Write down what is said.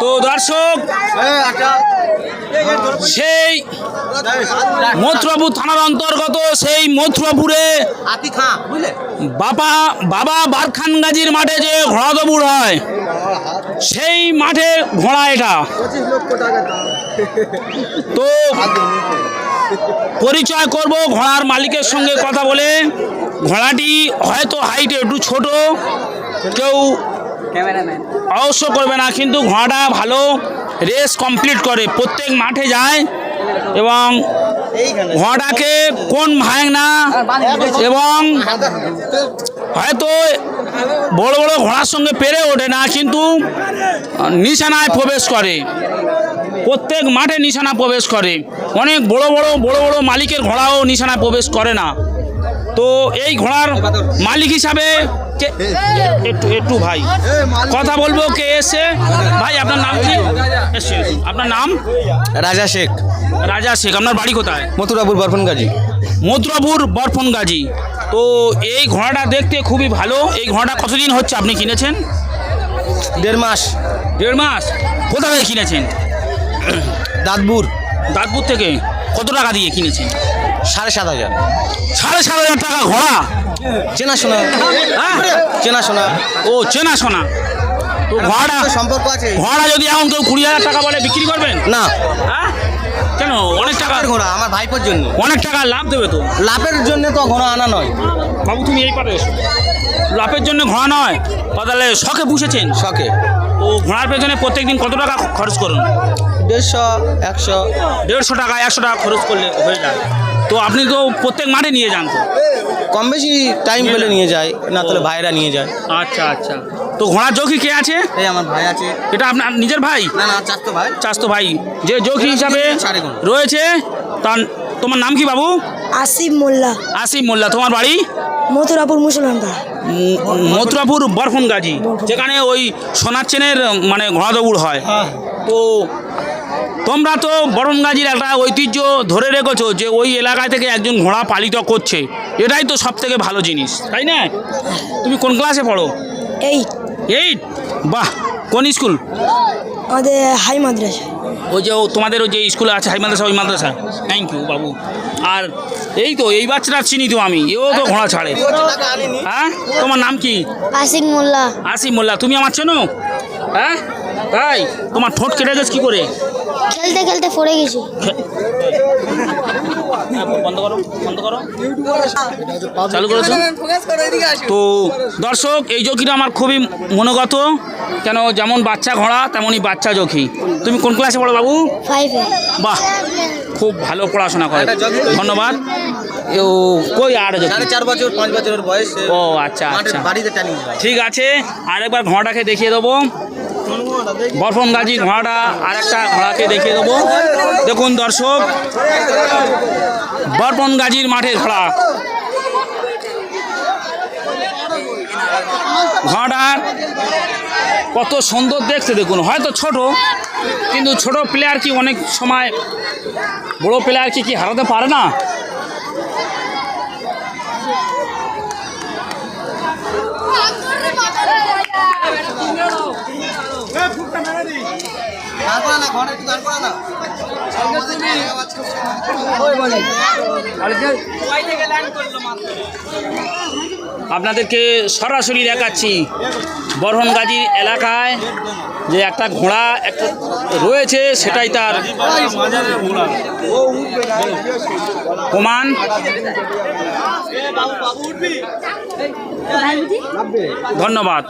তো দর্শক, সেই মথুরাপুর থানার অন্তর্গত, সেই মথুরাপুরে বাবা বাবা বারখান গাজীর মাঠে যে ঘোড়া দৌড় হয়, সেই মাঠে ঘোড়া এটা। তো পরিচয় করব ঘোড়ার মালিকের সঙ্গে কথা বলে। ঘোড়াটি হয়তো হাইটে একটু ছোট, কেউ অবশ্য করবে না, কিন্তু ঘোড়াটা ভালো রেস কমপ্লিট করে। প্রত্যেক মাঠে যায় এবং ঘোড়াটাকে কোন ভাঙ না এবং হয়তো বড় বড় ঘোড়ার সঙ্গে পেরে ওঠে না, কিন্তু নিশানায় প্রবেশ করে। প্রত্যেক মাঠে নিশানা প্রবেশ করে। অনেক বড় বড় বড় বড় মালিকের ঘোড়াও নিশানায় প্রবেশ করে না। তো এই ঘোড়ার মালিক হিসাবে একটু একটু ভাই। কথা বলব কে এসে? ভাই আপনার নাম কি। আপনার নাম? রাজা শেখ। রাজা শেখ আপনার বাড়ি কোথায়? মথুরাপুর বরফন গাজী মথুরাপুর বরফন গাজী তো এই ঘোড়াটা দেখতে খুবই ভালো। এই ঘোড়াটা কতদিন হচ্ছে আপনি কিনেছেন? দেড় মাস। দেড় মাস? কোথা থেকে কিনেছেন? দাঁতপুর। দাঁতপুর থেকে? কত টাকা দিয়ে কিনেছেন? সাড়ে সাত হাজার। সাড়ে সাত হাজার টাকা ঘোড়া? চেনাশোনা। হ্যাঁ? চেনাশোনা ও চেনা শোনা। তো ঘোড়াটা সম্পর্ক আছে। ঘোড়া যদি এখন কেউ কুড়ি হাজার টাকা বলে বিক্রি করবেন? না। হ্যাঁ? কেন? অনেক টাকা টাকার ঘোড়া আমার ভাইপোর জন্য। অনেক টাকা লাভ দেবে তো। লাভের জন্য তো ঘোড়া আনা নয়। বাবু তুমি এই পারে লাভের জন্য ঘোড়া নয় তাহলে শখে পুষেছেন। শখে। ও ঘোড়ার পেছনে প্রত্যেকদিন কত টাকা খরচ করুন? দেড়শো একশো। দেড়শো টাকা একশো টাকা খরচ করলে হয়ে যায়। তো আপনি তো প্রত্যেক মাঠে নিয়ে যান তো? কম বেশি টাইম পেলে নিয়ে যায় না তাহলে ভাইরা নিয়ে যায়। আচ্ছা আচ্ছা। তো ঘোড়ার জোকি কে আছে? এই আমার ভাই আছে। এটা আপনার নিজের ভাই? না না চার ভাই। চাস্তো ভাই। যে জোকি হিসাবে রয়েছে তার তোমার নাম কি বাবু? আসিফ মোল্লা। আসিফ মোল্লা। তোমার বাড়ি? মথুরাপুর মুসলমানরা মথুরাপুর বরফন গাজী যেখানে ওই সোনার চেনের মানে ঘোড়া দৌড় হয়। তো তোমরা তো বরণ গাজীর একটা ঐতিহ্য ধরে রেখেছো যে ওই এলাকা থেকে একজন ঘোড়া পালিত করছে। এটাই তো সব থেকে ভালো জিনিস তাই না? তুমি কোন ক্লাসে পড়ো? এই এইট বাহ কোন স্কুল আমাদের হাই মাদ্রাসা। ওই যে ও তোমাদের ওই যে স্কুলে আছে হাই মাদ্রাসা ওই মাদ্রাসা। থ্যাংক ইউ বাবু। আর এই তো এই বাচ্চাটা চিনি তো আমি এও তো ঘোড়া ছাড়ে। হ্যাঁ? তোমার নাম কি? আসিফ মোল্লা। আসিফ মোল্লা তুমি আমার চেনো? হ্যাঁ? তাই তোমার ঠোঁট কেটে গেছে কি করে? খেলতে খেলতে পড়ে গেছি। বন্ধ করো বন্ধ করো। চালু করেছ? তো দর্শক এই জকিটা আমার খুবই মনোগত। কেন যেমন বাচ্চা ঘোড়া তেমনই বাচ্চা জকি। তুমি কোন ক্লাসে পড়ো বাবু? বাহ খুব ভালো পড়াশোনা করে। ধন্যবাদ। ও কই আর চার বছর পাঁচ বছরের বয়স। ও আচ্ছা আচ্ছা। বাড়িতে ঠিক আছে আরেকবার ঘোড়াটাকে দেখিয়ে দেবো। বরফন গাজী ঘোড়াটা আর একটা ঘোড়াকে দেখিয়ে দেবো। দেখুন দর্শক বরফন গাজীর মাঠে ঘোড়া। ঘোড়াটা কত সুন্দর দেখতে, দেখুন। হয়তো ছোট, কিন্তু ছোট প্লেয়ার কি অনেক সময় বড় প্লেয়ার কি কি হারাতে পারে না? আপনাদেরকে সরাসরি দেখাচ্ছি বরহন গাজীর এলাকায় যে একটা ঘোড়া একটা রয়েছে সেটাই তার প্রমাণ। ধন্যবাদ।